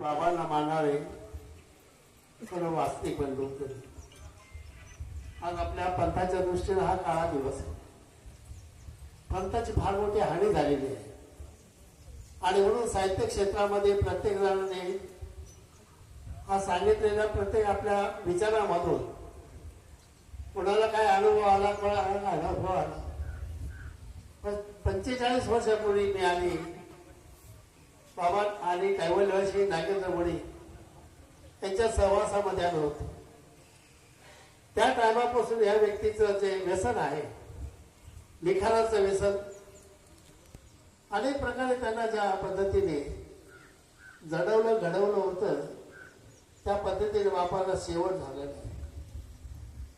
बाबांना मानणारे सर्व वास्तविक बंधू आज आपल्या पंथाच्या दृष्टीने हा काळा दिवस आहे. पंथाची फार मोठी हानी झालेली आहे. आणि म्हणून साहित्य क्षेत्रामध्ये प्रत्येक जणांनी हा सांगितलेल्या प्रत्येक आपल्या विचारामधून कोणाला काय अनुभव आला कोणाला अनुभव आला. पण पंचेचाळीस वर्षापूर्वी मिळाली बाबा आणि कैवल्यवासी नागेंद्र मोडी यांच्या सहवासामध्ये आलो होतो. त्या टायमापासून या व्यक्तीचं जे व्यसन आहे लिखाणाचं व्यसन अनेक प्रकारे त्यांना ज्या पद्धतीने जडवलं घडवलं होतं त्या पद्धतीने बापाला शेवट झालं आहे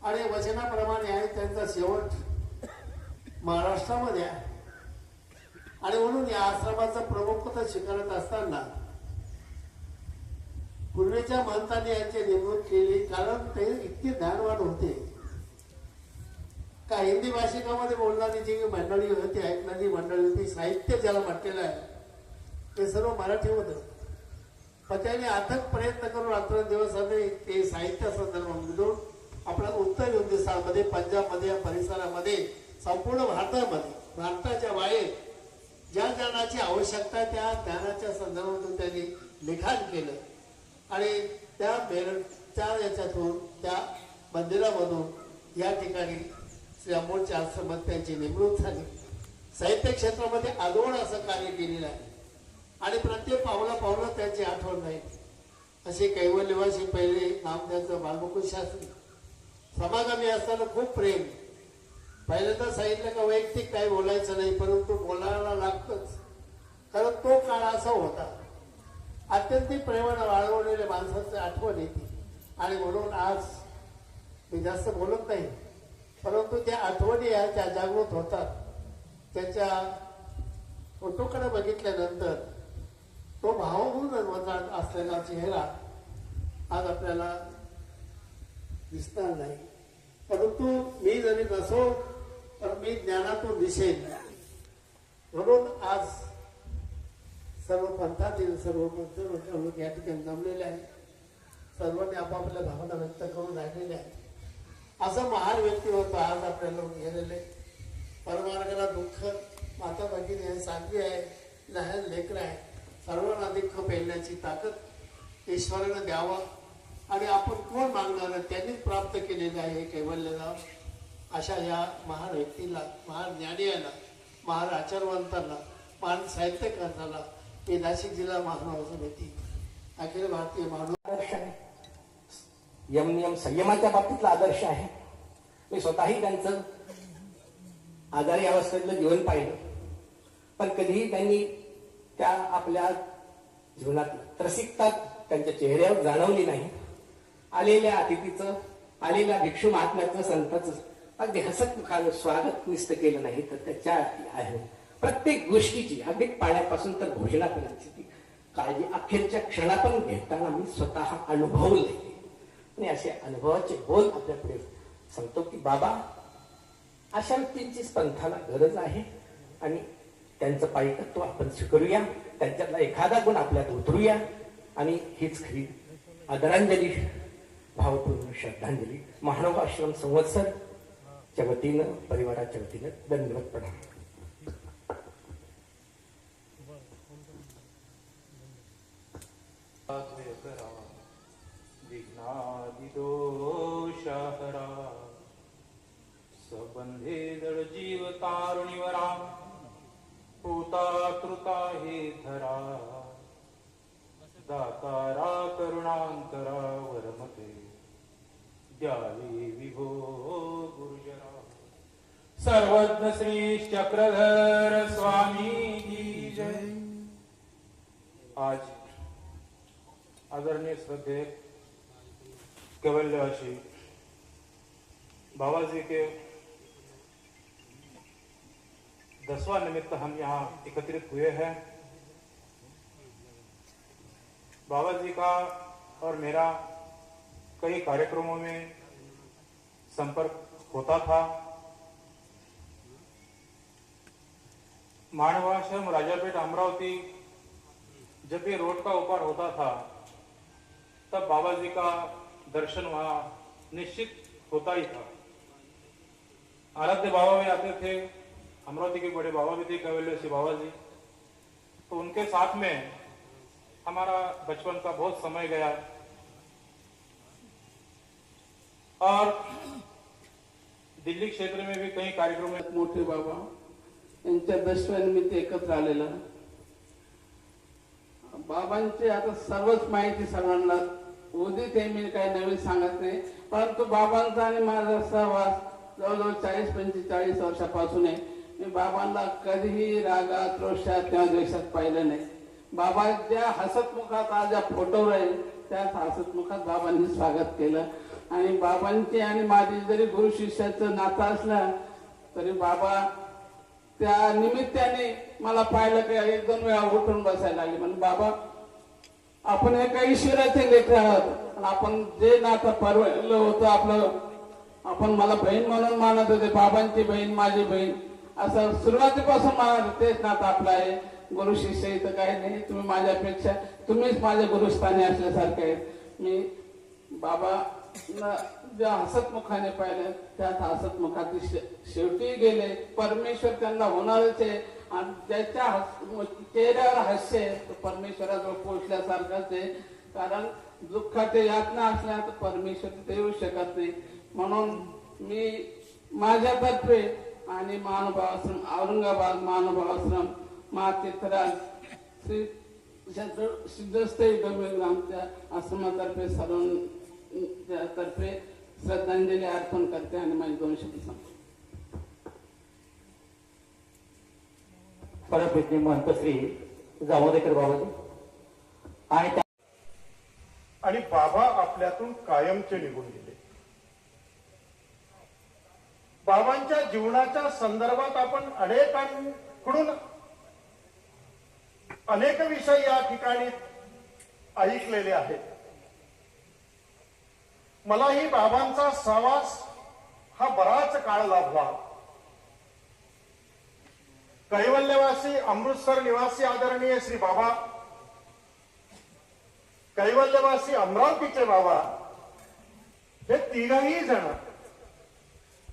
आणि वचनाप्रमाणे आहे त्यांचा शेवट महाराष्ट्रामध्ये आहे. आणि म्हणून या आश्रमाचं प्रमुखपद स्वीकारत असताना पूर्वीच्या महंतांनी यांची नेमणूक केली कारण ते इतके ज्ञानवान होते. का हिंदी भाषिकामध्ये बोलणारी जी मंडळी होती ऐकणारी मंडळी होती साहित्य ज्याला म्हटलेलं आहे ते सर्व मराठी होतं. पण त्यांनी अथक प्रयत्न करून रात्रंदिवस ते साहित्य मिळून आपल्या उत्तर हिंदुस्थानमध्ये पंजाबमध्ये या परिसरामध्ये संपूर्ण भारतामध्ये भारताच्या बाहेर ज्या ज्ञानाची आवश्यकता त्या ज्ञानाच्या संदर्भातून त्यांनी लिखाण केलं. आणि त्या मेर त्या याच्यातून त्या मंदिरामधून या ठिकाणी श्री अमोलच्या आश्रमात त्यांची नेमणूक झाली. साहित्य क्षेत्रामध्ये आदोड असं कार्य केलेलं आहे. आणि प्रत्येक पावला पावलं त्यांची आठवण नाही असे कैवल्यवासी पहिले नाम त्यांचं बालमुकुंद शास्त्री. समागमी असताना खूप प्रेम. पहिल्यांदा सांगितलं का वैयक्तिक काही बोलायचं नाही परंतु बोलायला लागतच. कारण तो काळ असा होता. अत्यंत प्रेमानं वाळवलेल्या माणसाची आठवण येते. आणि म्हणून आज मी जास्त बोलत नाही. परंतु त्या आठवणी या त्या जागृत होतात त्याच्या फोटोकडे बघितल्यानंतर तो भावपूर्ण असलेला चेहरा आज आपल्याला दिसणार नाही. परंतु मी जरी नसो तर मी ज्ञानातून दिसेन. म्हणून आज सर्व पंथातील सर्व पंथ लोक या ठिकाणी जमलेले आहेत. सर्वांनी आपापल्या भावना व्यक्त करून राहिलेल्या आहेत. असं महान व्यक्ती होतं आज आपल्याला गेलेले परमार्गाला दुःख माता भगिनी आहे साधवी आहे लहान लेकर आहे सर्वांना दुःख पेलण्याची ताकद ईश्वरानं द्यावं. आणि आपण कोण मागणार त्यांनीच प्राप्त केलेलं आहे हे कैवल्यला अशा या महान व्यक्तीला महान ज्ञानीयाला महान आचारवंतांना महान साहित्यकारांना मी नाशिक जिल्हा महानव समिती अखिल भारतीय मानव आदर्श आहे. यम नियम संयमाच्या बाबतीतला आदर्श आहे. मी स्वतःही त्यांचं आजारी अवस्थेतलं जीवन पाहिलं. पण कधीही त्यांनी त्या आपल्या जीवनात त्रसिकता त्यांच्या चेहऱ्यावर जाणवली नाही. आलेल्या अतिथीचं आलेल्या भिक्षू महात्म्याचं संताचं अगदी हसतमुखानं स्वागत निस्त केलं नाही तर त्याच्या आहे. प्रत्येक गोष्टीची अगदी पाण्यापासून तर भोजनापर्यंतची ती काळजी अखेरच्या क्षणा पण घेताना मी स्वतः अनुभवले आणि असे अनुभवाचे बोल आपल्यापुढे सांगतो की बाबा अशा व्यक्तींची पंथाला गरज आहे आणि त्यांचं पायकत्व आपण स्वीकारूया त्यांच्यातला एखादा गुण आपल्यात उतरूया आणि हीच खरी आदरांजली भावपूर्ण श्रद्धांजली. महानव आश्रम संवत्सर च्या वतीनं परिवाराच्या वतीनं दंडवत प्रणाम विघ्नादिदोषहरा सबंधे जड जीव तारुणीवरा होता कृता हे धरा दातारा करुणांतरा वरमते द्यावी विभो गुरुजरा सर्वज्ञ श्री चक्रधर स्वामी की जय। आज आदरणीय श्रद्धे केवल्यवासी बाबा जी के दसवां निमित्त हम यहाँ एकत्रित हुए हैं। बाबा जी का और मेरा कई कार्यक्रमों में संपर्क होता था। मानवाश्रम राजापेठ अमरावती जब ये रोड का ऊपर होता था, तब बाबा जी का दर्शन वहाँ निश्चित होता ही था। आराध्य बाबा भी आते थे, अमरावती के बड़े बाबा भी थे कैवल्य से बाबा जी तो उनके साथ में हमारा बचपन का बहुत समय गया। और दिल्ली क्षेत्र में भी कई कार्यक्रम में मोठे बाबा। यांच्या दशव्यानिमित्त एकत्र आलेलं. बाबांची आता सर्वच माहिती सर्वांना उदित हे मी काही नवीन सांगत नाही. परंतु बाबांचा आणि माझा सहवास जवळजवळ चाळीस पंचेचाळीस वर्षापासून आहे. मी बाबांना कधीही रागात रोषात किंवा द्वेषात पाहिलं नाही. बाबा ज्या हसतमुखात आज ज्या फोटोवर आहे. त्याच हसतमुखात बाबांनी स्वागत केलं. आणि बाबांची आणि माझी जरी गुरु शिष्याचं नातं असलं तरी बाबा त्या निमित्ताने मला पाहिलं की एक दोन वेळा उठून बसायला लागले. म्हणजे बाबा आपण एका ईश्वराचे लेकर आहोत. आणि आपण जे नातं परवलं होतं आपलं आपण मला बहीण म्हणून मानत होते. बाबांची बहीण माझी बहीण. असं सुरुवातीपासून मानत होते. तेच नातं आपलं आहे. गुरु शिष्य इथं काही नाही. तुम्ही माझ्यापेक्षा तुम्हीच माझ्या गुरुस्थानी असल्यासारखे आहेत. मी बाबा ज्या हसतमुखाने पाहिलं त्याच हसतमुखात शे- शेवटी गेले. परमेश्वर त्यांना होणारच आहे आणि त्याच्या चेहऱ्यावर हास्य आहे तो परमेश्वराजवळ पोचल्यासारखाच आहे कारण दुःखाचे यातना असल्या तर परमेश्वर तिथे येऊ शकत नाही. म्हणून मी माझ्यातर्फे आणि महानुभाव आश्रम औरंगाबाद महानुभाव आश्रम महातीर्थराज श्री सिद्धस्थ आमच्या आश्रमातर्फे सर्वांच्या तर्फे श्रद्धांजली अर्पण करते आणि माझी दोन शब्द सांगते. परमपूज्य महंत श्री जामोदेकर बाबाजी. आणि त्या आणि बाबा आपल्यातून कायमचे निघून गेले. बाबांच्या जीवनाच्या संदर्भात आपण अनेकांकडून अनेक विषय या ठिकाणी ऐकलेले आहेत. मलाही बाबांचा सहवास हा बराच काळ लाभला. कैवल्यवासी अमृतसर निवासी आदरणीय श्री बाबा कैवल्यवासी अमरावतीचे बाबा हे तिघही जण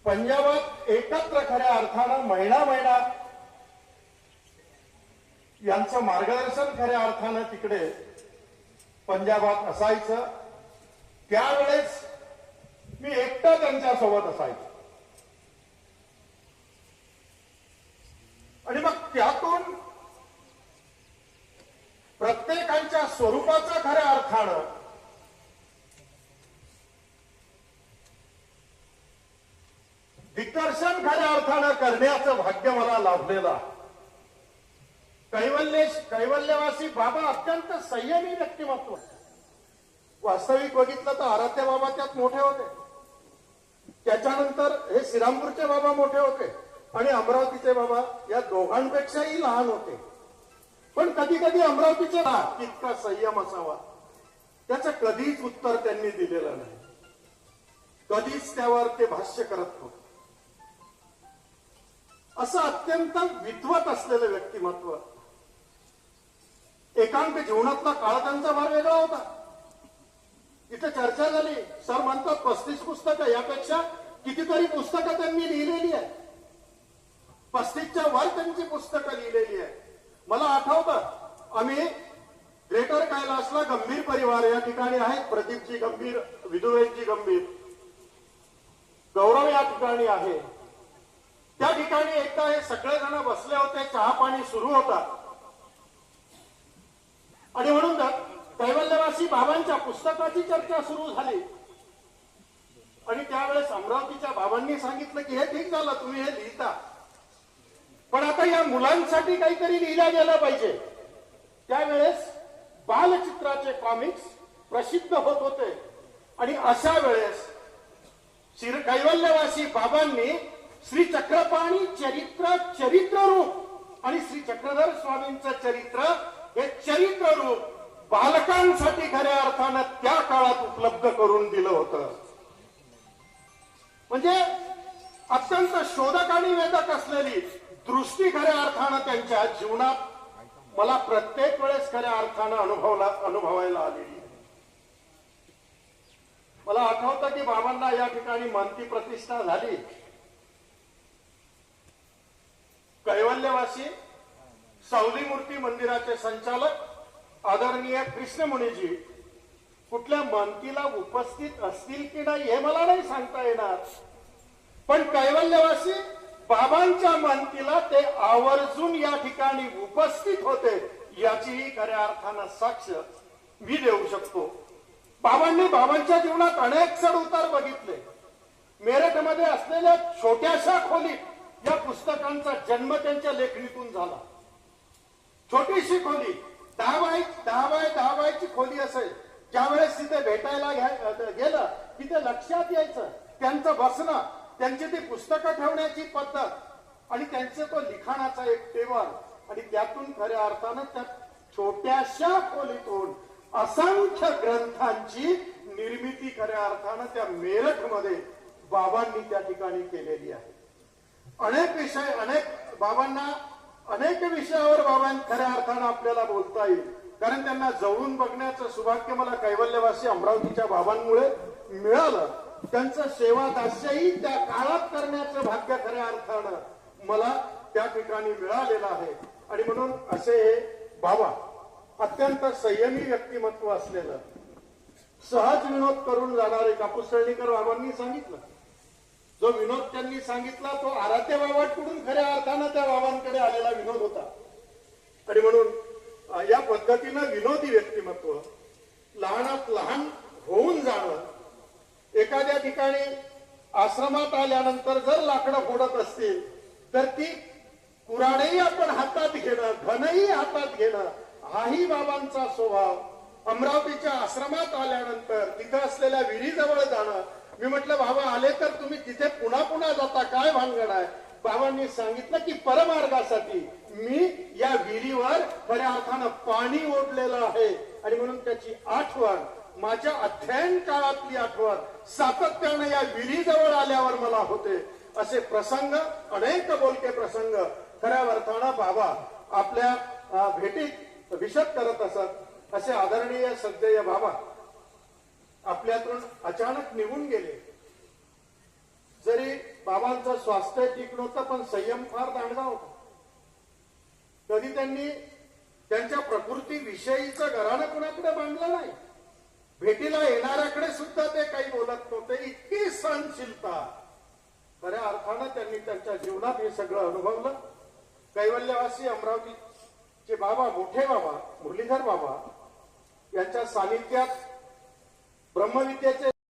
पंजाबात एकत्र खऱ्या अर्थानं महिना महिना यांचं मार्गदर्शन खऱ्या अर्थानं तिकडे पंजाबात असायचं. त्यावेळेस मी एकटा त्यांच्यासोबत असायचो आणि मग त्यातून प्रत्येकांच्या स्वरूपाचा खऱ्या अर्थानं दिग्दर्शन खऱ्या अर्थानं करण्याचं भाग्य मला लाभलेलं आहे. कैवल्य कैवल्यवासी बाबा अत्यंत संयमी व्यक्तिमत्व वास्तविक बघितलं तर आराध्य बाबा त्यात मोठे होते. त्याच्यानंतर हे श्रीरामपूरचे बाबा मोठे होते आणि अमरावतीचे बाबा या दोघांपेक्षाही लहान होते. पण कधी कधी अमरावतीचे लहान इतका संयम असावा. त्याचं कधीच उत्तर त्यांनी दिलेलं नाही. कधीच त्यावर ते भाष्य करत होते असं अत्यंत विद्वत असलेलं व्यक्तिमत्व. एकांत जीवनातला काळ त्यांचा फार वेगळा होता. इथे चर्चा झाली. सर म्हणतात पस्तीस पुस्तकं यापेक्षा कितीतरी पुस्तकं त्यांनी लिहिलेली आहेत. पस्तीसच्या वर त्यांची पुस्तकं लिहिलेली आहे मला आठवतं आम्ही ग्रेटर कैलासला गंभीर परिवार या ठिकाणी आहेत. प्रदीपजी गंभीर विदुवेशजी गंभीर. गौरव या ठिकाणी आहे. त्या ठिकाणी एकदा हे सगळेजण बसले होते चहा पाणी सुरू होता. आणि म्हणून कैवल्यवासी बाबांच्या पुस्तकाची चर्चा सुरू झाली. आणि त्यावेळेस अमरावतीच्या बाबांनी सांगितलं की हे ठीक झालं तुम्ही हे लिहिता. पण आता या मुलांसाठी काहीतरी लिहिलं गेलं पाहिजे. त्यावेळेस बालचित्राचे कॉमिक्स प्रसिद्ध होत होते. आणि अशा वेळेस श्री कैवल्यवासी बाबांनी श्री चक्रपाणी चरित्र चरित्र रूप आणि श्री चक्रधर स्वामींचं चरित्र हे चरित्र रूप बालकांसाठी खऱ्या अर्थानं त्या काळात उपलब्ध करून दिलं होतं. म्हणजे अत्यंत शोधक आणि वेदक असलेली दृष्टी खऱ्या अर्थानं त्यांच्या जीवनात मला प्रत्येक वेळेस खऱ्या अर्थानं अनुभवला अनुभवायला आलेली. मला आठवतं की बाबांना या ठिकाणी मानती प्रतिष्ठा झाली. कैवल्यवासी सावली मूर्ती मंदिराचे संचालक आदरणीय कृष्णमुनीजी कुठल्या मानकीला उपस्थित असतील की नाही हे मला नाही सांगता येणार. पण कैवल्यवासी बाबांच्या मानकीला ते आवर्जून या ठिकाणी उपस्थित होते याचीही खऱ्या अर्थानं साक्ष मी देऊ शकतो. बाबांनी बाबांच्या जीवनात अनेक चढ उतार बघितले. मेरठमध्ये असलेल्या छोट्याशा खोलीत या पुस्तकांचा जन्म त्यांच्या लेखणीतून झाला. छोटीशी खोली दहा बाय दहा बाय दहा बायची खोली असेल. ज्यावेळेस तिथे भेटायला गेलं गेलं तिथे लक्षात यायचं. त्यांचं बसणं त्यांची ती पुस्तकं ठेवण्याची पद्धत आणि त्यांचं तो लिखाणाचा एक टेबल आणि त्यातून खऱ्या अर्थानं त्या छोट्याशा खोलीतून असंख्य ग्रंथांची निर्मिती खऱ्या अर्थानं त्या मेरठमध्ये बाबांनी त्या ठिकाणी केलेली आहे. अनेक विषय अनेक बाबांना अनेक विषयावर बाबां खऱ्या अर्थानं आपल्याला बोलता येईल. कारण त्यांना जवळून बघण्याचं सौभाग्य मला कैवल्यवासी अमरावतीच्या बाबांमुळे मिळालं. त्यांचं सेवा दास्यही त्या काळात करण्याचं भाग्य खऱ्या अर्थानं मला त्या ठिकाणी मिळालेलं आहे. आणि म्हणून असे हे बाबा अत्यंत संयमी व्यक्तिमत्व असलेलं सहज विनोद करून जाणारे कापूस सळणीकर बाबांनी सांगितलं. जो विनोद त्यांनी सांगितला तो आराध्य बाबांकडून खऱ्या अर्थानं त्या बाबांकडे आलेला विनोद होता. आणि म्हणून या पद्धतीनं विनोदी व्यक्तिमत्व लहानात लहान होऊन जाणं एखाद्या ठिकाणी आश्रमात आल्यानंतर जर लाकडं फोडत असतील तर ती कुराडही आपण हातात घेणं घनही हातात घेणं हाही बाबांचा स्वभाव. अमरावतीच्या आश्रमात आल्यानंतर तिथं असलेल्या विहिरीजवळ जाणं मी म्हटलं बाबा आले तर तुम्ही तिथे पुन्हा पुन्हा जाता. काय भानगड आहे? बाबांनी सांगितलं की परमार्गासाठी मी या विहिरीवर खऱ्या अर्थानं पाणी ओढलेलं आहे. आणि म्हणून त्याची आठवण माझ्या अध्ययन काळातली आठवण सातत्यानं या विहिरीजवळ आल्यावर मला होते. असे प्रसंग अनेक बोलके प्रसंग. खऱ्या अर्थानं बाबा आपल्या भेटीत विशद करत असत. असे आदरणीय सद्देय बाबा आपल्यातून अचानक निघून गेले. जरी बाबांचं स्वास्थ्य ठीक नव्हतं पण संयम फार दांडगा होता. कधी त्यांनी त्यांच्या प्रकृती विषयीचं घराणं कुणाकडे बांधलं नाही? भेटीला येणाऱ्याकडे सुद्धा ते काही बोलत नव्हते. इतकी सहनशीलता. खऱ्या अर्थानं त्यांनी त्यांच्या जीवनात हे सगळं अनुभवलं. कैवल्यवासी अमरावतीचे बाबा मोठे बाबा मुरलीधर बाबा यांच्या सानिध्यात ब्रह्मविद्येचे